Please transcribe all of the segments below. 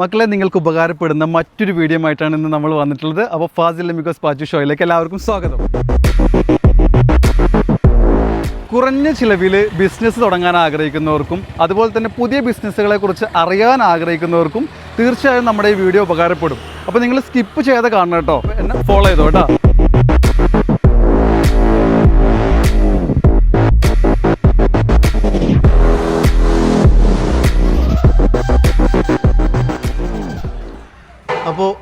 മക്കളെ നിങ്ങൾക്ക് ഉപകാരപ്പെടുന്ന മറ്റൊരു വീഡിയോ ആയിട്ടാണ് ഇന്ന് നമ്മൾ വന്നിട്ടുള്ളത്. അപ്പോൾ ഫാസിൽ ലമിക്കോസ് പാച്ചു ഷോയിലേക്ക് എല്ലാവർക്കും സ്വാഗതം. കുറഞ്ഞ ചിലവിൽ ബിസിനസ് തുടങ്ങാൻ ആഗ്രഹിക്കുന്നവർക്കും അതുപോലെ തന്നെ പുതിയ ബിസിനസ്സുകളെ കുറിച്ച് അറിയാൻ ആഗ്രഹിക്കുന്നവർക്കും തീർച്ചയായും നമ്മുടെ ഈ വീഡിയോ ഉപകാരപ്പെടും. അപ്പോൾ നിങ്ങൾ സ്കിപ്പ് ചെയ്യാതെ കാണണം കേട്ടോ. എന്നെ ഫോളോ ചെയ്തോ കേട്ടോ. അപ്പോൾ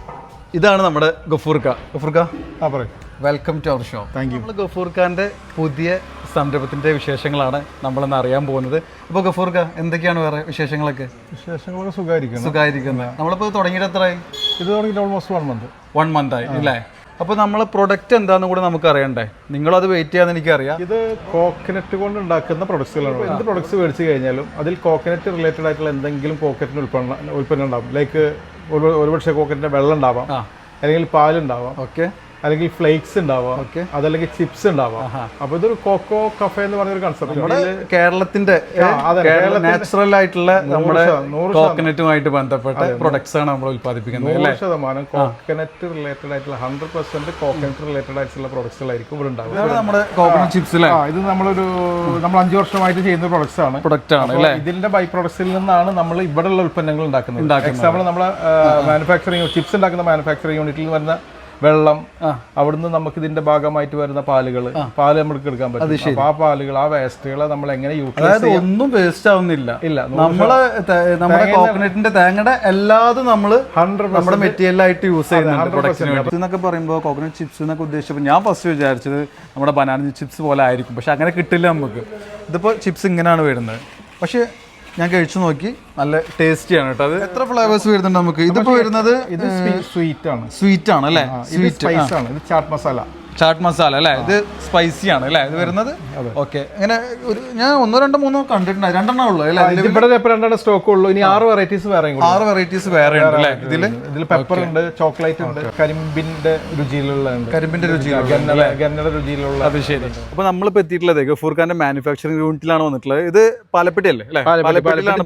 ഇതാണ് നമ്മുടെ ഗഫൂർക്ക. ഗഫൂർക്ക? ആ പറയും. Welcome to our show thank you നമ്മൾ ഗഫൂർ ഖാന്റെ പുതിയ സംരംഭത്തിന്റെ വിശേഷങ്ങളാണ് നമ്മളിന്ന് അറിയാൻ പോകുന്നത്. അപ്പോൾ ഗഫൂർ ഖാ എന്തൊക്കെയാണ് വേറെ വിശേഷങ്ങളൊക്കെ? വിശേഷങ്ങളൊക്കെ സുഖമായിരിക്കണം സുഖമായിരിക്കുന്നത് നമ്മളിപ്പോൾ തുടങ്ങിയിട്ട് എത്രയായി? ഇത് തുടങ്ങിയിട്ട് almost one month one month ആയി അല്ലേ അപ്പോൾ നമ്മളെ പ്രൊഡക്റ്റ് എന്താണെന്ന് കൂടെ നമുക്ക് അറിയണ്ടേ? നിങ്ങൾ അത് വെയിറ്റ് ചെയ്യാന്ന് എനിക്കറിയാം. ഇത് കോക്കനറ്റ് കൊണ്ട് ഉണ്ടാക്കുന്ന പ്രൊഡക്ട്സുകളാണ് എന്ത് പ്രൊഡക്ട്സ് മേടിച്ചു കഴിഞ്ഞാലും അതിൽ കോക്കനറ്റ് റിലേറ്റഡ് ആയിട്ടുള്ള എന്തെങ്കിലും കോക്കനറ്റിന് ഉൽപ്പന്നം ഉൽപ്പന്നം ഉണ്ടാവും. ലൈക്ക് ഒരു ഒരുപക്ഷെ കോക്കനറ്റിന്റെ വെള്ളം ഉണ്ടാവാം. അല്ലെങ്കിൽ പാലുണ്ടാവാം. ഓക്കെ അല്ലെങ്കിൽ ഫ്ലേക്സ് ഉണ്ടാവാം ഓക്കെ അതല്ലെങ്കിൽ ചിപ്സ് ഉണ്ടാവാം. അപ്പൊ ഇതൊരു കോക്കോ കഫേ എന്ന് പറഞ്ഞൊരു നമ്മുടെ കൺസെപ്റ്റ് അതെ, കേരളത്തിന്റെ- നാച്ചുറൽ ആയിട്ടുള്ള നമ്മുടെ കോക്കനറ്റുമായിട്ട് ബന്ധപ്പെട്ട പ്രൊഡക്ട്സ് ആണ് നമ്മൾ ഉത്പാദിപ്പിക്കുന്നത് നൂറ് ശതമാനം കോക്കനറ്റ് റിലേറ്റഡ് ആയിട്ടുള്ള ഹൺഡ്രഡ് പെർസെന്റ് കോക്കനറ്റ് റിലേറ്റഡ് ആയിട്ടുള്ള പ്രൊഡക്ട്സുകളായിരിക്കും ഇവിടെ ഉണ്ടാവുക. നമ്മുടെ കോക്കനറ്റ് ചിപ്സ് ഇത് നമ്മളൊരു നമ്മൾ അഞ്ചു വർഷമായിട്ട് ചെയ്യുന്ന പ്രൊഡക്ട്സ് ആണ്. പ്രൊഡക്റ്റ് ആണ് ഇതിന്റെ ബൈ പ്രൊഡക്ട്സിൽ നിന്നാണ് നമ്മൾ ഇവിടെയുള്ള ഉൽപ്പന്നങ്ങൾ ഉണ്ടാക്കുന്നത്. എക്സാമ്പിൾ നമ്മുടെ മാനുഫാക്ചറിങ് ചിപ്സ് ഉണ്ടാക്കുന്ന മാനുഫാക്ചറിങ് യൂണിറ്റിൽ വരുന്ന വെള്ളം അവിടുന്ന് നമുക്ക് ഇതിന്റെ ഭാഗമായിട്ട് വരുന്ന പാലുകൾ. പാൽ നമുക്ക് എടുക്കാൻ പറ്റും. ആ പാലുകൾ ആ വേസ്റ്റുകളെ നമ്മൾ എങ്ങനെ യൂട്ടിലൈസ് അതായത് ഒന്നും വേസ്റ്റ് ആവുന്നില്ല. ഇല്ല നമ്മൾ നമ്മുടെ കോക്കനറ്റിന്റെ തേങ്ങയുടെ എല്ലാതും നമ്മൾ ഹൺഡ്രഡ് നമ്മുടെ മെറ്റീരിയൽ ആയിട്ട് യൂസ് ചെയ്യുന്നുണ്ട് എന്നൊക്കെ പറയുമ്പോൾ കോക്കനട്ട് ചിപ്സ് എന്നൊക്കെ ഉദ്ദേശിച്ചപ്പോൾ ഞാൻ ഫസ്റ്റ് വിചാരിച്ചത് നമ്മുടെ ബനാന ചിപ്സ് പോലെ ആയിരിക്കും. പക്ഷെ അങ്ങനെ കിട്ടില്ല നമുക്ക്. ഇതിപ്പോൾ ചിപ്സ് ഇങ്ങനെയാണ് വരുന്നത്. പക്ഷെ ഞാൻ കഴിച്ചു നോക്കി. നല്ല ടേസ്റ്റിയാണ് കേട്ടോ അത്. എത്ര ഫ്ലേവേഴ്സ് വരുന്നുണ്ട് നമുക്ക്? ഇതിപ്പോ വരുന്നത് ഇത് സ്വീറ്റ് ആണ്. സ്വീറ്റ് ആണ് അല്ലേ? സ്വീറ്റ് ആണ്. ഇത് ചാട്ട് മസാല ചാട്ട് മസാല അല്ലേ? ഇത് സ്പൈസി ആണ് അല്ലേ? ഇത് വരുന്നത്? ഓക്കെ ഇങ്ങനെ ഒരു ഞാൻ ഒന്നോ രണ്ടോ മൂന്നോ കണ്ടിട്ടുണ്ട്. രണ്ടെണ്ണം ഉള്ളൂ അല്ലേ? ഇവിടെ ഇപ്പൊ രണ്ടെണ്ണം സ്റ്റോക്ക് ഉള്ളൂ. ഇനി ആറ് വെറൈറ്റീസ് വേറെ ആറ് വെറൈറ്റീസ് വേറെ ഉണ്ട് അല്ലേ? ഇതിൽ? ഇതിൽ പെപ്പർ ഉണ്ട് ചോക്ലേറ്റ് ഉണ്ട് കരിമ്പിന്റെ രുചിയിലുള്ള ഉണ്ട്. കരിമ്പിന്റെ രുചി ഗന്നല ഗന്നയുടെ രുചിയിലുള്ള അത് ശരി. അപ്പൊ നമ്മളിപ്പോ എത്തിയിട്ടുള്ളത് ഗഫൂർഖാന്റെ മാനുഫാക്ചറിംഗ് യൂണിറ്റിലാണ് വന്നിട്ടുള്ളത്. ഇത് പാലപ്പെട്ടി അല്ലേ അല്ലേ? പാലപ്പെട്ടിയിലാണ്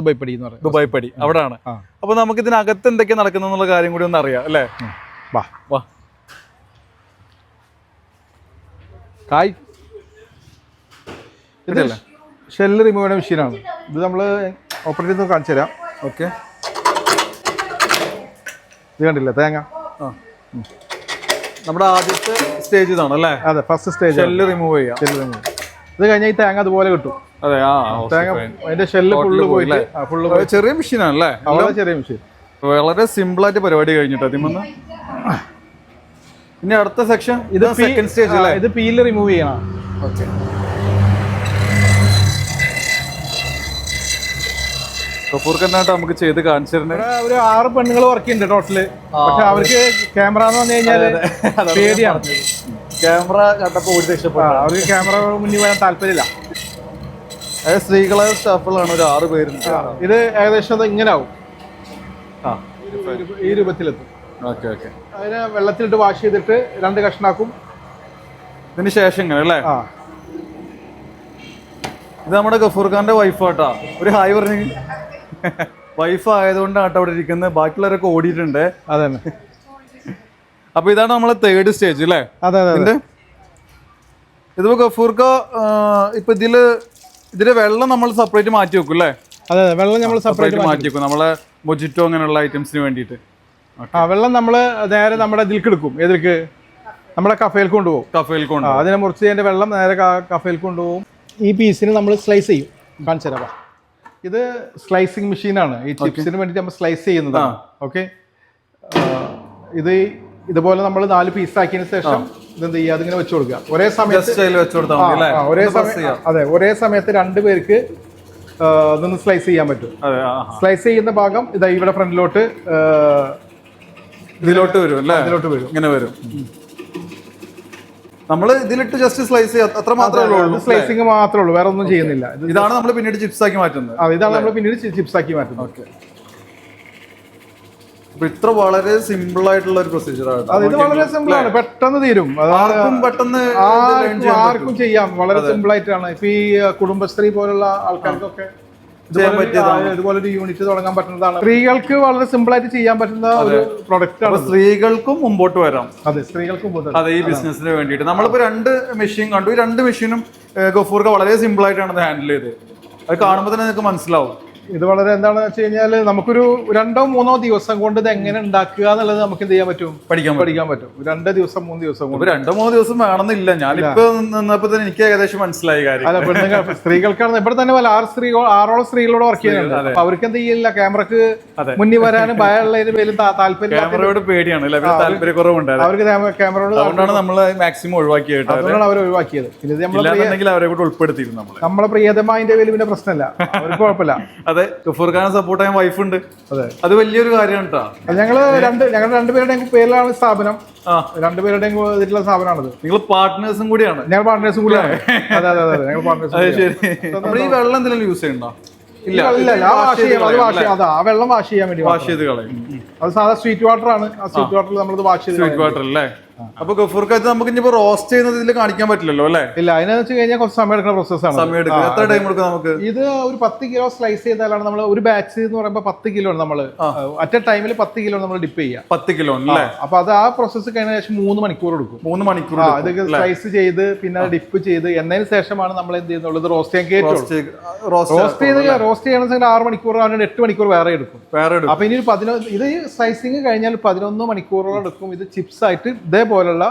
ദുബായ് പടി എന്ന് പറയും. ദുബായ് പടി. അവിടാണ് അപ്പോൾ അപ്പൊ നമുക്ക് ഇതിനകത്ത് എന്തൊക്കെയാണ് നടക്കുന്നത് എന്നുള്ള കാര്യം കൂടി ഒന്ന് അറിയാം അല്ലേ വാ. വാ. കായ്. ഇതല്ല? ഷെല്ല് റിമൂവ് ചെയ്യുന്ന മെഷീനാണ് ഇത് നമ്മൾ ഓപ്പറേറ്റ് ചെയ്ത് കാണിച്ചു തരാം. ഓക്കെ. ഇത് കണ്ടില്ല? തേങ്ങ. നമ്മുടെ ആദ്യത്തെ സ്റ്റേജ് ഇതാണ് അല്ലേ? അതെ ഫസ്റ്റ് സ്റ്റേജ് ഷെല്ല് റിമൂവ് ചെയ്യാം. ഷെല്ല് റിമൂവ് ഇത് കഴിഞ്ഞാൽ ഈ തേങ്ങ അതുപോലെ കിട്ടും. അതെ ആ തേങ്ങ അതിന്റെ ഷെല്ല് ഫുള്ള് പോയില്ലേ ഫുള്ള് പോയി ചെറിയ മെഷീനാണ് അല്ലേ വളരെ ചെറിയ മെഷീൻ വളരെ സിമ്പിൾ ആയിട്ട് പരിപാടി കഴിഞ്ഞിട്ടാ അതിമന്ന് ഇനി അടുത്ത സെക്ഷൻ ഇത് സെക്കൻഡ് സ്റ്റേജ് അല്ലേ? ഇത് പീൽ റിമൂവ് ചെയ്യണം. ഓക്കെ കപൂർക്കന്നായിട്ട് നമുക്ക് ചെയ്ത് ഇവിടെ ഒരു ആറ് പെണ്ണുങ്ങൾ വർക്ക് ചെയ്യുന്നുണ്ട് ടോട്ടൽ പക്ഷെ അവർക്ക് ക്യാമറ എന്ന് പറഞ്ഞു കഴിഞ്ഞാൽ പേടിയാണ്. ക്യാമറ കണ്ടപ്പോ ഓടി ആ, രക്ഷപ്പെട്ടു അവർക്ക് ക്യാമറ മുന്നിൽ വരാൻ താല്പര്യമില്ല. അതായത് സ്ത്രീകളായ സ്റ്റാഫുകളാണ് ഒരു ആറ് പേരുണ്ട് ഇത് ഏകദേശം അത് ഇങ്ങനെ ആവും ആ ഈ രൂപത്തിലെത്തും. അതിനെ വെള്ളത്തിലിട്ട് വാഷ് ചെയ്തിട്ട് രണ്ട് കഷ്ണാക്കും. ഇതിന് ശേഷം ഇങ്ങനെ അല്ലേ? ആ. ഇത് നമ്മുടെ ഗഫൂർ ഖാന്റെ വൈഫാട്ടാ ഒരു ഹായ് പറഞ്ഞു. വൈഫ് ആയതുകൊണ്ടാണ് അവിടെ ഇരിക്കുന്നത്. ബാക്കിയുള്ളവരൊക്കെ ഓടിയിട്ടുണ്ട്. അതെ അപ്പൊ ഇതാണ് നമ്മളെ തേർഡ് സ്റ്റേജ് അല്ലേ? അതെ അതെ ഇതിപ്പോ ഗഫൂർക്ക ഇപ്പൊ ഇതിൽ ഇതിന്റെ വെള്ളം നമ്മൾ സെപ്പറേറ്റ് മാറ്റി വെക്കും അല്ലേ? അതെ വെള്ളം നമ്മൾ സെപ്പറേറ്റ് മാറ്റി വെക്കും. നമ്മളെ മൊജിറ്റോ അങ്ങനെയുള്ള ഐറ്റംസിന് വേണ്ടിയിട്ട്. ആ വെള്ളം നമ്മൾ നേരെ നമ്മുടെ ഇതിലേക്ക് എടുക്കും. ഏതിലേക്ക് നമ്മുടെ കഫയിൽ കൊണ്ടുപോകും. കഫയിൽ കൊണ്ടുപോകും. അതിനെ മുറിച്ച് അതിന്റെ വെള്ളം നേരെ കഫയിൽ കൊണ്ടുപോകും. ഈ പീസിന് നമ്മൾ സ്ലൈസ് ചെയ്യും. കാണിച്ചു തരാം. ഇത് സ്ലൈസിങ് മെഷീനാണ്. ഈ ചിപ്സിന് വേണ്ടിയിട്ട് നമ്മൾ സ്ലൈസ് ചെയ്യുന്നതാണ്. ഓക്കെ? ഇത് ഇതുപോലെ നമ്മൾ നാല് പീസ് ആക്കിയതിന് ശേഷം ഇതെന്ത് ചെയ്യുക? അതിങ്ങനെ വെച്ചു കൊടുക്കുക. ഒരേ സമയത്ത് ഒരേ സമയം അതെ ഒരേ സമയത്ത് രണ്ട് പേർക്ക് നിന്ന് സ്ലൈസ് ചെയ്യാൻ പറ്റും. സ്ലൈസ് ചെയ്യുന്ന ഭാഗം ഇതാ ഇവിടെ ഫ്രണ്ടിലോട്ട് ഇതിലോട്ട് വരും അല്ലേ? ഇതിലോട്ട് വരും. ഇങ്ങനെ വരും. നമ്മൾ ഇതിലിട്ട് ജസ്റ്റ് സ്ലൈസ് അത്ര മാത്രമേ ഉള്ളൂ. സ്ലൈസിങ് മാത്രമേ ഉള്ളൂ. വേറെ ഒന്നും ചെയ്യുന്നില്ല. ഇതാണ് നമ്മൾ പിന്നീട് ചിപ്സ് ആക്കി മാറ്റുന്നത്. ആ, ഇതാണ് നമ്മൾ പിന്നീട് ചിപ്സ് ആക്കി മാറ്റുന്നത്. ഓക്കെ ഇത്ര വളരെ സിമ്പിൾ ആയിട്ടുള്ള ഒരു പ്രൊസീജിയർ ആണ് അത് ഇത് വളരെ സിമ്പിൾ ആണ്. പെട്ടെന്ന് തീരും. ആർക്കും പെട്ടെന്ന് ആർക്കും ചെയ്യാം. വളരെ സിമ്പിൾ ആയിട്ടാണ്. ഇപ്പൊ ഈ കുടുംബശ്രീ പോലുള്ള ആൾക്കാർക്കൊക്കെ ചെയ്യാൻ ഇതുപോലെ ഒരു- ഇതുപോലെ ഒരു യൂണിറ്റ് തുടങ്ങാൻ പറ്റുന്നതാണ്. സ്ത്രീകൾക്ക് വളരെ സിമ്പിൾ ആയിട്ട് ചെയ്യാൻ പറ്റുന്ന ഒരു പ്രൊഡക്റ്റ് ആണ് സ്ത്രീകൾക്കും മുമ്പോട്ട് വരാം. അതെ സ്ത്രീകൾക്കും അതെ ഈ ബിസിനസിന് വേണ്ടിയിട്ട്. നമ്മളിപ്പോ രണ്ട് മെഷീൻ കണ്ടു. ഈ രണ്ട് മെഷീനും ഗഫൂർക്ക് വളരെ സിമ്പിൾ ആയിട്ടാണ് ഹാൻഡിൽ ചെയ്ത് അത് കാണുമ്പോൾ തന്നെ നിങ്ങൾക്ക് മനസ്സിലാവും. ഇത് വളരെ എന്താണെന്ന് വെച്ച് കഴിഞ്ഞാൽ നമുക്കൊരു രണ്ടോ മൂന്നോ ദിവസം കൊണ്ട് ഇത് എങ്ങനെ ഉണ്ടാക്കുക എന്നുള്ളത് നമുക്ക് എന്ത് ചെയ്യാൻ പറ്റും? പഠിക്കാൻ പറ്റും. പഠിക്കാൻ പറ്റും. രണ്ട് ദിവസം മൂന്ന് ദിവസം കൊണ്ട്. രണ്ടോ മൂന്നോ ദിവസം വേണമെന്നില്ല. ഞാനിപ്പോ നിന്നപ്പോ തന്നെ എനിക്ക് ഏകദേശം മനസ്സിലായി കാര്യം. അല്ല പെണ്ണുങ്ങൾ സ്ത്രീകൾക്കാണ് ഇവിടെ തന്നെ പല ആറ് സ്ത്രീകൾ ആറോളം സ്ത്രീകളോട് വർക്ക് ചെയ്യുന്നുണ്ട്. അപ്പൊ അവർക്ക് എന്ത് ചെയ്യില്ല? ക്യാമറക്ക്. മുന്നിൽ വരാനും ഭയമുള്ളതിന് പേരും താല്പര്യം ക്യാമറയോട് പേടിയാണ്. താല്പര്യക്കുറവുണ്ട്. അവർക്ക് ക്യാമറയോട് അതുകൊണ്ടാണ് നമ്മൾ മാക്സിമം ഒഴിവാക്കിയത് അതുകൊണ്ടാണ് അവർ ഒഴിവാക്കിയത്. പിന്നെ ഇത് നമ്മളെ അവരെ കൂടെ ഉൾപ്പെടുത്തിയിരുന്നു നമ്മൾ. നമ്മളെ പ്രിയതമായ പേര് പിന്നെ പ്രശ്നമല്ല. അവർക്ക് കുഴപ്പമില്ല. അതെ ഗഫൂർ ഖാനെ സപ്പോർട്ട് ചെയ്യാൻ വൈഫ് ഉണ്ട് അതെ. അത് വലിയൊരു കാര്യമാണ് കേട്ടോ ഞങ്ങൾ രണ്ട് ഞങ്ങളുടെ രണ്ടുപേരുടെയും പേരിലാണ് സ്ഥാപനം. രണ്ടുപേരുടെയും ഇതിലുള്ള സ്ഥാപനമാണത്. നിങ്ങൾ പാർട്ട്നേഴ്സും കൂടിയാണ്. ഞങ്ങൾ പാർട്ട്നേഴ്സും കൂടിയാണ്. അതെ അതെ അതെ ഞങ്ങൾ പാർട്ട്നേഴ്സ് ശരി. നമ്മൾ ഈ വെള്ളം എന്തെങ്കിലും യൂസ് ചെയ്യണ്ടോ ഇല്ല. ഇല്ല ഇല്ല ആ വാഷ് ചെയ്യാം അത് വാഷ് ചെയ്യാം. അതാ ആ വെള്ളം വാഷ് ചെയ്യാൻ വേണ്ടി വാഷ് ചെയ്ത് കളയും. അത് സാധാ സ്വീറ്റ് വാട്ടർ ആണ്. ആ സ്വീറ്റ് വാട്ടറിൽ നമ്മളത് വാഷ് ചെയ്ത് സ്വീറ്റ് വാട്ടർ അല്ലേ? അപ്പൊ ഗഫൂർക്കത്ത് നമുക്ക് ഇനിയിപ്പോ റോസ്റ്റ് ചെയ്യുന്നത് ഇതിൽ കാണിക്കാൻ പറ്റില്ലല്ലോ അല്ലേ? ഇല്ല അതിനെന്ന് വെച്ച് കഴിഞ്ഞാൽ കുറച്ച് സമയം എടുക്കുന്ന പ്രോസസ്സാണ് സമയം എടുക്കുക എത്ര ടൈം എടുക്കും നമുക്ക്? ഇത് ഒരു പത്ത് കിലോ സ്ലൈസ് ചെയ്താലാണ് നമ്മൾ ഒരു ബാച്ച് എന്ന് പറയുമ്പോൾ പത്ത് കിലോ ആണ് നമ്മൾ അറ്റ് എ ടൈമിൽ പത്ത് കിലോ നമ്മൾ ഡിപ്പ് ചെയ്യുക. പത്ത് കിലോ അല്ലേ? അപ്പൊ അത് ആ പ്രോസസ്സ് കഴിഞ്ഞ ശേഷം മൂന്ന് മണിക്കൂർ എടുക്കും. മൂന്ന് മണിക്കൂർ ആ ഇത് സ്ലൈസ് ചെയ്ത് പിന്നെ ഡിപ്പ് ചെയ്ത് എന്നതിന് ശേഷമാണ് നമ്മൾ എന്ത് ചെയ്യുന്നുള്ളത് റോസ്റ്റ് ചെയ്യാൻ കയറ്റുള്ളൂ റോസ്റ്റ് റോസ്റ്റ് ചെയ്ത് റോസ്റ്റ് ചെയ്യണമെങ്കിൽ ആറ് മണിക്കൂർ ആണെങ്കിൽ എട്ട് മണിക്കൂർ വേറെ എടുക്കും. വേറെ എടുക്കും. അപ്പൊ ഇനി ഒരു പതിനൊന്ന് ഇത് സ്ലൈസിങ് കഴിഞ്ഞാൽ പതിനൊന്ന് മണിക്കൂറോളം എടുക്കും. ഇത് ചിപ്സ് ആയിട്ട് ഇതേപോലുള്ള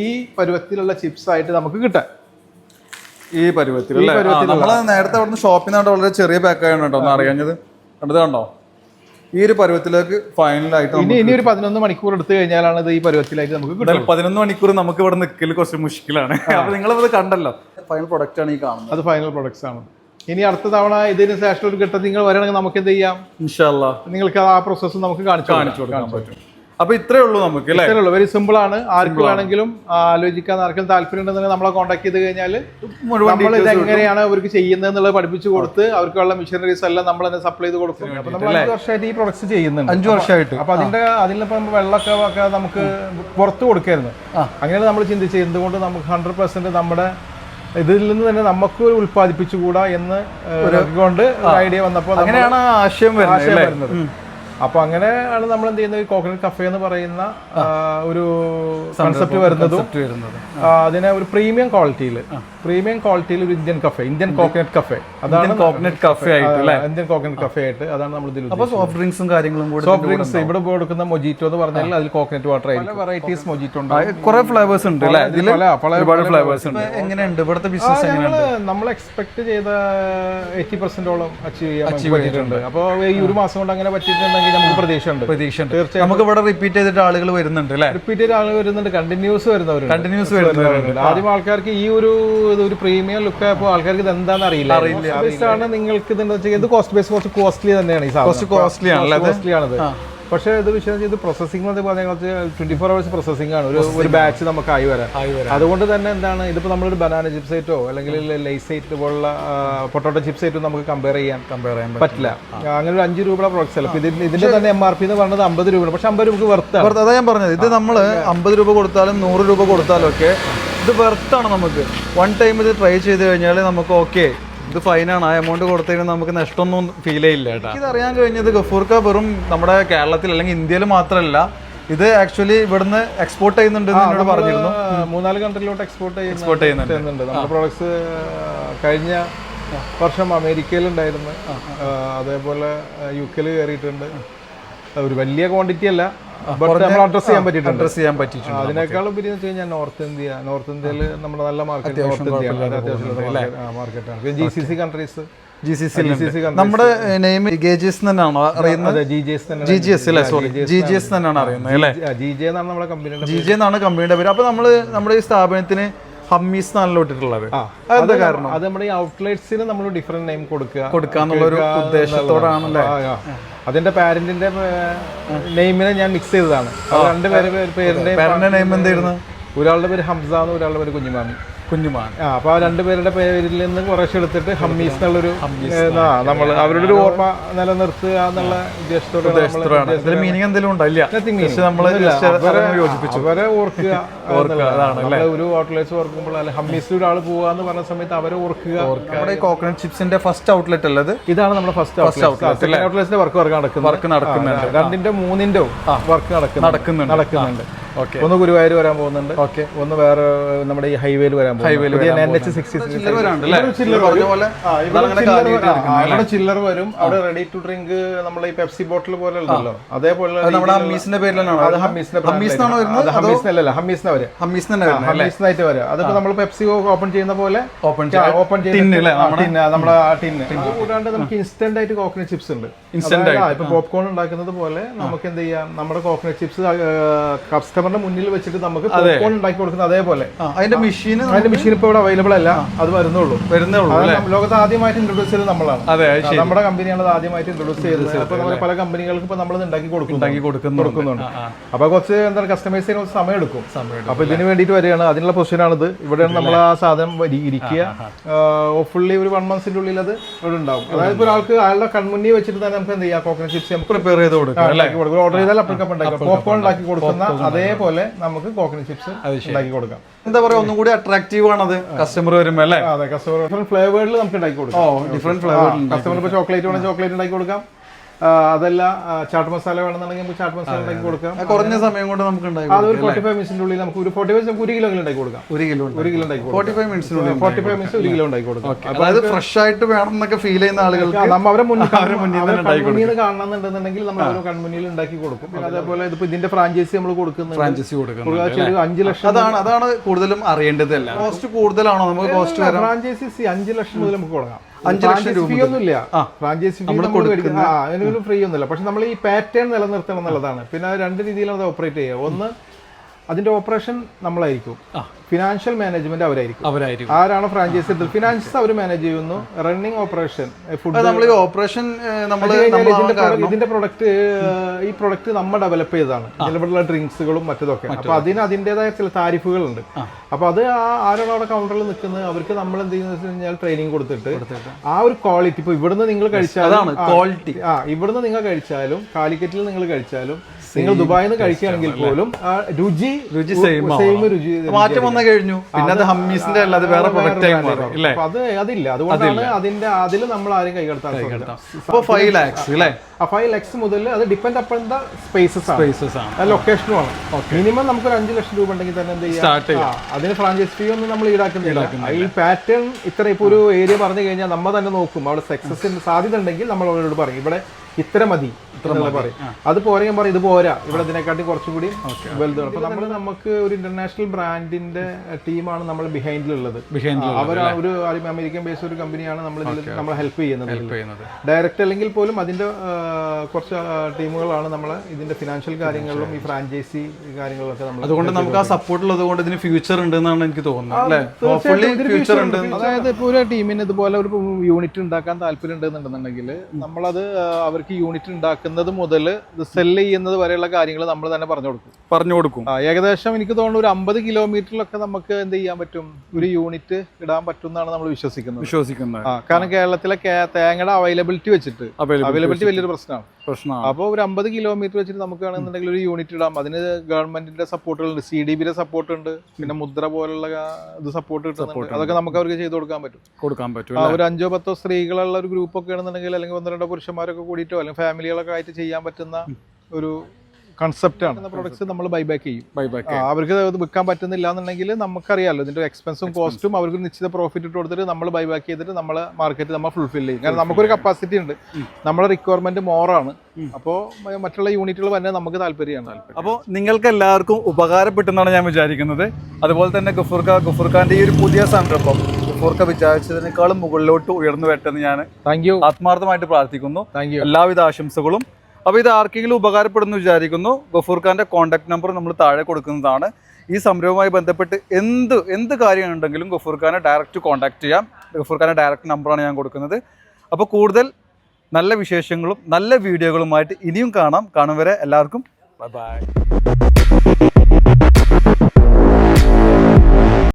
ഈ പരുവത്തിലുള്ള ചിപ്സ് ആയിട്ട് നമുക്ക് കിട്ടാൻ. ഈ പരുവത്തിൽ നമ്മൾ നേരത്തെ അവിടുന്ന് ഷോപ്പിൽ നിന്ന് വളരെ ചെറിയ പാക്ക് കേട്ടോ ഒന്ന് അറിയാഞ്ഞത്. കണ്ടത് കണ്ടോ? ഈ ഒരു പരുവത്തിലേക്ക് ഫൈനലായിട്ട് ഇനി ഇനി ഒരു പതിനൊന്ന് മണിക്കൂർ എടുത്തു കഴിഞ്ഞാലാണ് ഇത് ഈ പരുവത്തിലായിട്ട് നമുക്ക് കിട്ടും പതിനൊന്ന് മണിക്കൂർ നമുക്ക് ഇവിടെ നിൽക്കൽ കുറച്ച് മുഷ്കിലാണ്. അപ്പൊ നിങ്ങളിത് കണ്ടല്ലോ. ഫൈനൽ പ്രൊഡക്റ്റ് ആണ് ഈ കാണുന്നത്. അത് ഫൈനൽ പ്രൊഡക്ട്സ് ആണ്. ഇനി അടുത്ത തവണ ഇതിന് ശേഷം ഒരു ഘട്ടത്തിൽ നിങ്ങൾ വരണമെങ്കിൽ നമുക്ക് എന്ത് ചെയ്യാം? ഇൻഷാല്ലാ നിങ്ങൾക്ക് ആ പ്രോസസ്സ് നമുക്ക് കാണിച്ചു കാണിച്ചു കൊടുക്കാൻ പറ്റും. അപ്പൊ ഇത്രേ ഉള്ളൂ നമുക്ക് ഇത്രേ ഉള്ളൂ. വെരി സിമ്പിൾ ആണ്. ആർക്ക് വേണമെങ്കിലും ആലോചിക്കാൻ ആർക്കും താല്പര്യം ഉണ്ടെന്നുണ്ടെങ്കിൽ നമ്മളെ കോൺടാക്ട് ചെയ്ത് കഴിഞ്ഞാൽ നമ്മൾ ഇത് എങ്ങനെയാണ് അവർക്ക് ചെയ്യുന്നത് എന്നുള്ളത് പഠിപ്പിച്ചു കൊടുത്ത് അവർക്കുള്ള മിഷനറീസ് എല്ലാം നമ്മൾ തന്നെ സപ്ലൈ ചെയ്ത് കൊടുക്കും. അപ്പൊ നമ്മൾ അഞ്ച് വർഷമായിട്ട് ഈ പ്രൊഡക്ട്സ് ചെയ്യുന്നുണ്ട്. അഞ്ചു വർഷമായിട്ട്. അപ്പൊ അതിന്റെ അതിലിപ്പോ വെള്ളമൊക്കെ ഒക്കെ നമുക്ക് പുറത്ത് കൊടുക്കായിരുന്നു. അങ്ങനെ നമ്മൾ ചിന്തിച്ചത്. എന്തുകൊണ്ട് നമുക്ക് ഹൺഡ്രഡ് പെർസെന്റ് നമ്മുടെ ഇതിൽ നിന്ന് തന്നെ നമുക്ക് ഉൽപ്പാദിപ്പിച്ചുകൂടാ എന്ന് കൊണ്ട് ഐഡിയ വന്നപ്പോൾ അങ്ങനെയാണ് ആശയം വരുന്നത് അപ്പൊ അങ്ങനെയാണ് നമ്മൾ എന്ത് ചെയ്യുന്നത്? കോക്കനട്ട് കഫേ എന്ന് പറയുന്ന ഒരു കൺസെപ്റ്റ് വരുന്നതും concept വരുന്നത്. അതിനെ ഒരു പ്രീമിയം ക്വാളിറ്റിയിൽ പ്രീമിയം ക്വാളിറ്റിയിൽ ഒരു Indian cafe Indian coconut cafe അതാണ് കോക്കനട്ട് കഫേ ആയിട്ട് അല്ലേ? ഇന്ത്യൻ കോക്കനട്ട് കഫേ ആയിട്ട് അതാണ് നമ്മൾ ഇതിൽ അപ്പൊ സോഫ്റ്റ് ഡ്രിങ്ക്സും കാര്യങ്ങളും കൂടി സോഫ്റ്റ് ഡ്രിങ്ക്സ് ഇവിടെ കൊടുക്കുന്ന മൊജിറ്റോ എന്ന് പറഞ്ഞാൽ അതിൽ കോക്കനട്ട് വാട്ടർ ആയിരിക്കും. വെറൈറ്റീസ് മൊജിറ്റോ ഉണ്ട്. കുറെ ഫ്ലേവേഴ്സ് ഉണ്ട് അല്ലേ? ഇതിൽ പല- പല- ഒരുപാട് ഫ്ലേവേഴ്സ് ഉണ്ട്. എങ്ങനെയുണ്ട്? ഇവിടുത്തെ ബിസിനസ് നമ്മൾ എക്സ്പെക്ട് ചെയ്ത എയ്റ്റി പെർസെന്റോളം അച്ചീവ് ചെയ്യാൻ പറ്റിയിട്ടുണ്ട്. അപ്പോൾ ഈ ഒരു മാസം കൊണ്ട് അങ്ങനെ പറ്റിയിട്ടുണ്ടെങ്കിൽ നമുക്ക് പ്രതീക്ഷയുണ്ട്. പ്രതീക്ഷയുണ്ട്. നമുക്ക് ഇവിടെ റിപ്പീറ്റ് ചെയ്തിട്ട് ആളുകൾ വരുന്നുണ്ട് അല്ലേ? റിപ്പീറ്റ് ചെയ്ത ആളുകൾ വരുന്നുണ്ട്. കണ്ടിന്യൂസ് വരുന്നവർ കണ്ടിന്യൂസ് വരുന്നവരുണ്ട്. ആദ്യം ആൾക്കാർക്ക് ഈ ഒരു ഇത് ഒരു പ്രീമിയം ലുക്ക് ആയപ്പോൾ ആൾക്കാർക്ക് ഇത് എന്താണെന്ന് അറിയില്ല. അറിയില്ല നിങ്ങൾക്ക് ഇത് കോസ്റ്റ് ബേസ് കുറച്ച് കോസ്റ്റ്ലി തന്നെയാണ് ഈ കോസ്റ്റ്ലി ആണ് കോസ്റ്റ്ലി ആണത്. പക്ഷേ ഇത് വിഷയം ഇത് പ്രോസസ്സിംഗ് എന്ന് പറഞ്ഞാൽ ട്വന്റി ഫോർ അവേഴ്സ് പ്രോസസ്സിംഗ് ആണ്. ഒരു ഒരു ബാച്ച് നമുക്ക് ആയി വരാം അതുകൊണ്ട് തന്നെ എന്താണ് ഇതിപ്പോൾ നമ്മളൊരു ബനാന ചിപ്സ് ആയിട്ടോ അല്ലെങ്കിൽ ലൈസ് ആയിട്ട് പോലുള്ള പൊട്ടോട്ടോ ചിപ്സ് ആയിട്ടോ നമുക്ക് കമ്പയർ ചെയ്യാൻ കമ്പയർ ചെയ്യാൻ പറ്റില്ല. അങ്ങനെ ഒരു അഞ്ച് രൂപയുടെ പ്രോഡക്റ്റ് അല്ല ഇതിന്റെ ഇതിന്റെ തന്നെ എം ആർ പി എന്ന് പറഞ്ഞത് അമ്പത് രൂപ പക്ഷെ അമ്പത് രൂപക്ക് വെർത്താണ് വെറുതെ അതാ ഞാൻ പറഞ്ഞത്. ഇത് നമ്മൾ അമ്പത് രൂപ കൊടുത്താലും നൂറ് രൂപ കൊടുത്താലും ഒക്കെ ഇത് വെർത്താണ് നമുക്ക്. വൺ ടൈം ഇത് ട്രൈ ചെയ്ത് കഴിഞ്ഞാൽ നമുക്ക് ഓക്കെ ഇത് ഫൈനാണ് ആ എമൗണ്ട് കൊടുത്തതിന് നമുക്ക് നഷ്ടമൊന്നും ഫീൽ ചെയ്യില്ല കേട്ടോ. ഇത് അറിയാൻ കഴിഞ്ഞത് ഗഫൂർക്ക വെറും നമ്മുടെ കേരളത്തിൽ അല്ലെങ്കിൽ ഇന്ത്യയിൽ മാത്രമല്ല ഇത് ആക്ച്വലി ഇവിടുന്ന് എക്സ്പോർട്ട് ചെയ്യുന്നുണ്ട് എന്ന് എന്നോട് പറഞ്ഞിരുന്നു. മൂന്നാൽ കൺട്രിയിലോട്ട് എക്സ്പോർട്ട് എക്സ്പോർട്ട് ചെയ്യുന്നുണ്ട്. ചെയ്യുന്നുണ്ട്. നമ്മുടെ പ്രോഡക്ട്സ് കഴിഞ്ഞ വർഷം അമേരിക്കയിലുണ്ടായിരുന്നു. അതേപോലെ യു കെയിൽ കയറിയിട്ടുണ്ട്. ഒരു വലിയ ക്വാണ്ടിറ്റി അല്ല അഡ്രസ് ചെയ്യാൻ പറ്റിയിട്ടുണ്ട്. അഡ്രസ് ചെയ്യാൻ പറ്റിയിട്ടുണ്ട് അതിനേക്കാൾ ഉപരി എന്ന് വെച്ച് കഴിഞ്ഞാൽ നോർത്ത് ഇന്ത്യ നോർത്ത് ഇന്ത്യയിൽ നമ്മുടെ നല്ല മാർക്കറ്റ് നോർത്ത് ഇന്ത്യ അത്യാവശ്യം മാർക്കറ്റാണ് ജി സി സി കൺട്രീസ് നമ്മുടെ നെയിം ഗേജസ് തന്നെയാണോ അറിയുന്നത്? അതെ ജി ജി എസ് അല്ലേ? സോറി ജി ജി എസ് തന്നെയാണ് അറിയുന്നത്. അല്ലേ? ജി ജെ എന്നാണ് നമ്മുടെ കമ്പനിയുടെ ജി ജെ എന്നാണ് കമ്പനിയുടെ പേര്. അപ്പൊ നമ്മൾ നമ്മുടെ ഈ സ്ഥാപനത്തിന് ഹമ്മീസ് എന്നാണല്ലോ ഇട്ടിട്ടുള്ളത്. അതെന്താ കാരണം? അത് നമ്മുടെ ഈ ഔട്ട്ലെറ്റ്സിന് നമ്മൾ ഡിഫറെന്റ് നെയിം കൊടുക്കുക. കൊടുക്കാന്നുള്ള ഒരു ഉദ്ദേശത്തോടാണല്ലേ. അതിന്റെ പാരന്റിന്റെ നെയിമിനെ ഞാൻ മിക്സ് ചെയ്തതാണ്. രണ്ടുപേരെ രണ്ട് പേര് പേരിന്റെ പേരന്റെ നെയിം എന്തായിരുന്നു? ഒരാളുടെ പേര് ഹംസ എന്ന് ഒരാളുടെ പേര് കുഞ്ഞുമാമി. കുഞ്ഞുമാൻ. ആ അപ്പൊ ആ രണ്ടുപേരുടെ പേരിൽ നിന്ന് കുറേശ്ശെ എടുത്തിട്ട് ഹമ്മീസ് എന്നുള്ളൊരു നമ്മൾ അവരുടെ ഒരു ഓർമ്മ നിലനിർത്തുക എന്നുള്ള ഉദ്ദേശത്തോടെ മീനിങ് എന്തെങ്കിലും ഉണ്ടല്ല നമ്മൾ യോജിപ്പിച്ചു. അവരെ ഓർക്കുക ഒരു ഔട്ട്ലെറ്റ്സ് ഓർക്കുമ്പോൾ അല്ലെ ഹമ്മീസിൽ ഒരാൾ പോവാന്ന് പറഞ്ഞ സമയത്ത് അവരെ ഓർക്കുക. നമ്മുടെ കോക്കനട്ട് ചിപ്സിന്റെ ഫസ്റ്റ് ഔട്ട്ലെറ്റ് ഉള്ളത് ഇതാണ് നമ്മുടെ ഫസ്റ്റ് ഔട്ട്ലേറ്റ്സിന്റെ വർക്ക് വർക്ക് നടക്കുന്നത് വർക്ക് നടക്കുന്നുണ്ട്. രണ്ടിന്റെ മൂന്നിന്റെ വർക്ക് നടക്കുന്നു നടക്കുന്നുണ്ട്. നടക്കുന്നുണ്ട്. ഓക്കെ ഒന്ന് ഗുരുവായൂർ വരാൻ പോകുന്നുണ്ട്. ഓക്കെ ഒന്ന് വേറെ നമ്മുടെ ഈ ഹൈവേയിൽ വരാൻ പോകുന്നുണ്ട്. എൻ എച്ച് സിക്സ്റ്റി അവിടെ ചില്ലർ വരും. അവിടെ റെഡി ടു ഡ്രിങ്ക് നമ്മളെ ഈ പെപ്സി ബോട്ടിൽ പോലെ ഉണ്ടല്ലോ. അതേപോലെ നമ്മുടെ ഹമ്മീസിന്റെ പേരിലാണോ അത് ഹമ്മീസിന്റെ വരുന്നത്? ഹമ്മീസിനല്ല ഹമ്മീസിനെ വരെ ഹമ്മീസിനെ ഹമ്മീസിനായിട്ട് വരാം അതിപ്പോ നമ്മൾ പെപ്സി ഓപ്പൺ ചെയ്യുന്ന പോലെ ഓപ്പൺ ഓപ്പൺ അല്ലേ? നമ്മുടെ? ടിന്ന് കൂടാണ്ട് നമുക്ക് ഇൻസ്റ്റന്റ് ആയിട്ട് കോക്കനട്ട് ചിപ്സ് ഉണ്ട്. ഇൻസ്റ്റന്റ് ഇപ്പൊ പോപ്കോൺ ഉണ്ടാക്കുന്നത് പോലെ നമുക്ക് എന്ത് ചെയ്യാം? നമ്മുടെ കോക്കനട്ട് ചിപ്സ് കസ്റ്റമറിന്റെ മുന്നിൽ വെച്ചിട്ട് നമുക്ക് പോപ്കോൺ ഉണ്ടാക്കി കൊടുക്കുന്നത് അതേപോലെ. അതിന്റെ മെഷീൻ അതിന്റെ മെഷീൻ ഇപ്പൊ ഇവിടെ അവൈലബിൾ അല്ല. അത് വരുന്നുള്ളൂ. വരുന്നുള്ളൂ അത് ലോകത്ത് ആദ്യമായിട്ട് ഇൻട്രൊഡ്യൂസ് ചെയ്തത് നമ്മളാണ്. അതെ അത് നമ്മുടെ കമ്പനിയാണ് അത് ആദ്യമായിട്ട് ഇൻട്രൊഡ്യൂസ് ചെയ്തത്. അപ്പോൾ നമ്മൾ പല കമ്പനികൾക്ക് ഇപ്പൊ നമ്മൾ ഉണ്ടാക്കി കൊടുക്കും ഉണ്ടാക്കി കൊടുക്കുന്നുണ്ട്. കൊടുക്കുന്നുണ്ട്. ആ, ആ. അപ്പൊ കുറച്ച് എന്താ കസ്റ്റമൈസ് ചെയ്യാൻ കുറച്ച് സമയം എടുക്കും. സമയം അപ്പൊ ഇതിന് വേണ്ടിയിട്ട് വരികയാണ്. അതിനുള്ള പൊസിഷനാണിത് ഇവിടെയാണ് നമ്മൾ ആ സാധനം വരി- ഇരിക്കുക. ഫുള്ളി ഒരു വൺ മന്ത്സിന്റെ ഉള്ളിൽ അത് ഇവിടെ ഉണ്ടാവും. അതായത് ഇപ്പൊ ഒരാൾക്ക് അയാളുടെ കൺമുന്നിൽ വെച്ചിട്ട് തന്നെ നമുക്ക് എന്ത് ചെയ്യാം? കോക്കനട്ട് ചിപ്സ് നമുക്ക് പ്രിപ്പയർ ചെയ്ത് കൊടുക്കും ഓർഡർ ചെയ്താൽ അപ്പോഴേക്കും ഉണ്ടാക്കി പോപ്കോൺ ഉണ്ടാക്കി കൊടുക്കുന്ന അതേപോലെ നമുക്ക് കോക്കനട്ട് ചിപ്സ് ഉണ്ടാക്കി കൊടുക്കാം. എന്താ പറയാ ഒന്നും കൂടി അട്രാക്റ്റീവ് ആണത് കസ്റ്റമർ വരുമ്പോൾ അല്ലേ? അതെ കസ്റ്റമർ ഡിഫറെന്റ് ഫ്ലേവേറിൽ നമുക്ക് ഉണ്ടാക്കി കൊടുക്കാം. ഓ ഡിഫറെന്റ് ഫ്ലേവർ കസ്റ്റമർ ഇപ്പോൾ ചോക്ലേറ്റ് വേണമെങ്കിൽ ചോക്ലേറ്റ് ഉണ്ടാക്കി കൊടുക്കാം. അതല്ല ചാട്ട് മസാല വേണമെന്നുണ്ടെങ്കിൽ നമുക്ക് ചാട്ട് മസാല ഉണ്ടാക്കി കൊടുക്കാം. കുറഞ്ഞ സമയം കൊണ്ട് നമുക്ക് അത് ഒരു ഫോർട്ടി ഫൈവ് മിനിറ്റ് ഉള്ളിൽ നമുക്ക് ഒരു ഫോർട്ടി ഫൈവ് നമുക്ക് ഒരു കിലോ ഉണ്ടാക്കി കൊടുക്കാം. ഒരു കിലോ ഒരു കിലോ ഉണ്ടാക്കി കൊടുക്കാം. ഫോർട്ടി ഫൈവ് മിനിറ്റ്സിനുള്ളിൽ ഫോർട്ടി ഫൈവ് മിനിറ്റ്സ് ഒരു കിലോ ഉണ്ടാക്കി കൊടുക്കാം. അതായത് ഫ്രഷ് ആയിട്ട് വേണം എന്നൊക്കെ ഫീൽ ചെയ്യുന്ന ആളുകൾക്ക് നമ്മൾ നമ്മ അവരെ മുന്നിൽ കാണണമെന്നുണ്ടെന്നുണ്ടെങ്കിൽ നമ്മൾ അവരെ കൺമുന്നിൽ ഉണ്ടാക്കി കൊടുക്കും. പിന്നെ അതേപോലെ ഇതിപ്പോ ഇതിന്റെ ഫ്രാഞ്ചൈസി നമ്മൾ കൊടുക്കുന്നത് ഫ്രാഞ്ചൈസി കൊടുക്കുന്നത് അഞ്ച് ലക്ഷം അതാണ് അതാണ് കൂടുതലും അറിയേണ്ടതല്ല കോസ്റ്റ് കൂടുതലാണോ? നമുക്ക് കോസ്റ്റ് ഫ്രാഞ്ചൈസി അഞ്ച് ലക്ഷം മുതൽ നമുക്ക് തുടങ്ങാം അഞ്ച് ലക്ഷം ഫീ ഒന്നുമില്ല. ഫ്രാഞ്ചൈസി അതിനൊരു ഫ്രീ ഒന്നുമില്ല. പക്ഷെ നമ്മൾ ഈ പാറ്റേൺ നിലനിർത്തണം എന്നുള്ളതാണ്. പിന്നെ രണ്ട് രീതിയിലാണ് അത് ഓപ്പറേറ്റ് ചെയ്യുക. ഒന്ന് അതിന്റെ ഓപ്പറേഷൻ നമ്മളായിരിക്കും. ഫിനാൻഷ്യൽ മാനേജ്മെന്റ് അവരായിരിക്കും. അവരായിരിക്കും. ആരാണ് ഫ്രാഞ്ചൈസി എടുത്തത്? ഫിനാൻസ് അവർ മാനേജ് ചെയ്യുന്നു. റണ്ണിങ് ഓപ്പറേഷൻ ഫുഡ് നമ്മൾ ഈ ഓപ്പറേഷൻ നമ്മൾ ഇതിന്റെ പ്രൊഡക്റ്റ് ഈ പ്രൊഡക്റ്റ് നമ്മൾ ഡെവലപ്പ് ചെയ്തതാണ്. ഇതിലുള്ള ഡ്രിങ്ക്സുകളും മറ്റതൊക്കെ. അപ്പൊ അതിന് അതിന്റേതായ ചില താരിഫുകളുണ്ട്. അപ്പൊ അത് ആ ആരാണ് അവിടെ കൗണ്ടറിൽ നിൽക്കുന്നത് അവർക്ക് നമ്മൾ എന്ത് ചെയ്യുന്നത് വെച്ച് കഴിഞ്ഞാൽ ട്രെയിനിങ് കൊടുത്തിട്ട് ആ ഒരു ക്വാളിറ്റി ഇപ്പൊ ഇവിടുന്ന് നിങ്ങൾ കഴിച്ചാലും ക്വാളിറ്റി ആ ഇവിടുന്ന് നിങ്ങൾ കഴിച്ചാലും കാലിക്കറ്റിൽ നിങ്ങൾ കഴിച്ചാലും നിങ്ങൾ ദുബായിൽ നിന്ന് കഴിക്കുകയാണെങ്കിൽ പോലും രുചി രുചി സെയിം സെയിം രുചി മാറ്റം വന്നു കഴിഞ്ഞു. പിന്നെ അത് ഹമ്മീസിന്റെ അല്ലാതെ വേറെ പ്രൊഡക്റ്റ് ആയി മാറി അല്ലേ? അത് അതില്ല. അതുകൊണ്ടാണ് അതിന്റെ അതിൽ നമ്മൾ ആരും കൈകടത്താൻ അപ്പൊ ഫൈവ് ലാക്സ് അല്ലേ? ആ ഫൈവ് ലാക്സ് മുതൽ അത് ഡിപ്പെൻഡ് അപ്പോൾ ദ സ്പേസസ് ആണ്. സ്പേസസ് ആണ്. ലൊക്കേഷനുമാണ് മിനിമം നമുക്ക് ഒരു അഞ്ച് ലക്ഷം രൂപ ഉണ്ടെങ്കിൽ തന്നെ എന്ത് ചെയ്യാം? അതിന് ഫ്രാഞ്ചൈസ് ഫീ ഒന്നും നമ്മൾ ഈടാക്കുന്നില്ല. ഈ പാറ്റേൺ ഇത്ര ഇപ്പൊ ഒരു ഏരിയ പറഞ്ഞു കഴിഞ്ഞാൽ നമ്മൾ തന്നെ നോക്കും. അവിടെ സക്സസിന് സാധ്യത ഉണ്ടെങ്കിൽ നമ്മൾ അവരോട് പറയും. ഇവിടെ ഇത്ര മതി പറയും. അത് പോരാ ഞാൻ പറയും ഇത് പോരാ. ഇവിടെ ഇതിനെക്കാട്ടി കുറച്ചും കൂടി വലുതാണ് അപ്പൊ നമ്മൾ നമുക്ക് ഒരു ഇന്റർനാഷണൽ ബ്രാൻഡിന്റെ ടീമാണ് നമ്മൾ ബിഹൈൻഡിലുള്ളത് അവർ ഒരു അമേരിക്കൻ ബേസ്ഡ് ഒരു കമ്പനിയാണ് നമ്മൾ നമ്മൾ ഹെൽപ്പ് ചെയ്യുന്നത്. ഡയറക്റ്റ് അല്ലെങ്കിൽ പോലും അതിന്റെ കുറച്ച് ടീമുകളാണ് നമ്മൾ ഇതിന്റെ ഫിനാൻഷ്യൽ കാര്യങ്ങളിലും ഈ ഫ്രാഞ്ചൈസി കാര്യങ്ങളിലൊക്കെ നമ്മൾ അതുകൊണ്ട് നമുക്ക് ആ സപ്പോർട്ട് ഉള്ളത് കൊണ്ട് ഇതിന് ഫ്യൂച്ചർ ഉണ്ട് എന്നാണ് എനിക്ക് തോന്നുന്നത് ഫ്യൂച്ചർ ഉണ്ട്. അതായത് ഇപ്പോൾ ഒരു ടീമിന് ഇതുപോലെ ഒരു യൂണിറ്റ് ഉണ്ടാക്കാൻ താല്പര്യം ഉണ്ടെന്നുണ്ടെന്നുണ്ടെങ്കിൽ നമ്മളത് ആ, അവർക്ക് യൂണിറ്റ് ഉണ്ടാക്കുന്നത് മുതൽ ഇത് സെൽ ചെയ്യുന്നത് വരെയുള്ള കാര്യങ്ങൾ നമ്മൾ തന്നെ പറഞ്ഞു കൊടുക്കും. പറഞ്ഞു കൊടുക്കും. ആ, ഏകദേശം എനിക്ക് തോന്നുന്നു ഒരു അമ്പത് കിലോമീറ്ററിലൊക്കെ നമുക്ക് എന്ത് ചെയ്യാൻ പറ്റും? ഒരു യൂണിറ്റ് ഇടാൻ പറ്റും എന്നാണ് നമ്മൾ വിശ്വസിക്കുന്നത്. വിശ്വസിക്കുന്നത്. ആ കാരണം കേരളത്തിലെ കേ- തേങ്ങയുടെ അവൈലബിലിറ്റി വെച്ചിട്ട് Availability അവൈലബിലിറ്റി വലിയൊരു പ്രശ്നമാണ്. പ്രശ്നമാണ്. അപ്പോൾ ഒരു അമ്പത് കിലോമീറ്റർ വെച്ചിട്ട് നമുക്ക് വേണമെന്നുണ്ടെങ്കിൽ ഒരു യൂണിറ്റ് ഇടാം. അതിന് ഗവൺമെന്റിന്റെ സപ്പോർട്ടുകളുണ്ട് സി ഡി ബിയുടെ സപ്പോർട്ട് ഉണ്ട്. പിന്നെ മുദ്ര പോലുള്ള ഇത് സപ്പോർട്ട് കിട്ടുന്നുണ്ട്. അതൊക്കെ നമുക്ക് അവർക്ക് ചെയ്ത് കൊടുക്കാൻ പറ്റും. കൊടുക്കാൻ പറ്റും ആ, ഒരു അഞ്ചോ പത്തോ സ്ത്രീകളുള്ള ഒരു ഗ്രൂപ്പ് ഒക്കെ ആണെന്നുണ്ടെങ്കിൽ അല്ലെങ്കിൽ ഒന്ന് രണ്ടോ പുരുഷന്മാരൊക്കെ കൂടിയിട്ടോ അല്ലെങ്കിൽ ഫാമിലികളൊക്കെ ആയിട്ട് ചെയ്യാൻ പറ്റുന്ന ഒരു കൺസെപ്റ്റ് ആണ്. പ്രൊഡക്ട്സ് നമ്മൾ ബൈബാക്ക് ചെയ്യും. ബൈ ബാക്ക് ആ, അവർക്ക് അത് വിൽക്കാൻ പറ്റുന്നില്ല എന്നുണ്ടെങ്കിൽ നമുക്കറിയാമല്ലോ ഇതിന്റെ എക്സ്പെൻസും കോസ്റ്റും അവർക്ക് നിശ്ചിത പ്രോഫിറ്റ് ഇട്ട് കൊടുത്തിട്ട് നമ്മൾ ബൈബാക്ക് ചെയ്തിട്ട് നമ്മൾ മാർക്കറ്റ് നമ്മൾ ഫുൾഫിൽ ചെയ്യും. കാരണം നമുക്കൊരു കപ്പാസിറ്റി ഉണ്ട്. നമ്മുടെ റിക്വയർമെന്റ് മോറാണ് അപ്പോൾ മറ്റുള്ള യൂണിറ്റുകൾ തന്നെ നമുക്ക് താല്പര്യമാണ്. അപ്പോൾ നിങ്ങൾക്ക് എല്ലാവർക്കും ഉപകാരപ്പെട്ടെന്നാണ് ഞാൻ വിചാരിക്കുന്നത്. അതുപോലെ തന്നെ ഗഫൂർക്ക ഗഫൂർഖാന്റെ ഈ ഒരു പുതിയ സംരംഭം ഗഫൂർക്ക വിചാരിച്ചതിനേക്കാളും മുകളിലോട്ട് ഉയർന്നു വരട്ടെന്ന് ഞാൻ താങ്ക് യു ആത്മാർത്ഥമായിട്ട് പ്രാർത്ഥിക്കുന്നു. താങ്ക് യു എല്ലാവിധ ആശംസകളും. അപ്പോൾ ഇത് ആർക്കെങ്കിലും ഉപകാരപ്പെടുന്നു വിചാരിക്കുന്നു. ഗഫൂർ ഖാന്റെ കോൺടാക്ട് നമ്പർ നമ്മൾ താഴെ കൊടുക്കുന്നതാണ്. ഈ സംരംഭവുമായി ബന്ധപ്പെട്ട് എന്ത് എന്ത് കാര്യമുണ്ടെങ്കിലും ഗഫൂർ ഖാനെ ഡയറക്റ്റ് കോൺടാക്ട് ചെയ്യാം. ഗഫൂർ ഖാന്റെ ഡയറക്റ്റ് നമ്പറാണ് ഞാൻ കൊടുക്കുന്നത്. അപ്പോൾ കൂടുതൽ നല്ല വിശേഷങ്ങളും നല്ല വീഡിയോകളുമായിട്ട് ഇനിയും കാണാം. കാണും വരെ എല്ലാവർക്കും. Bye bye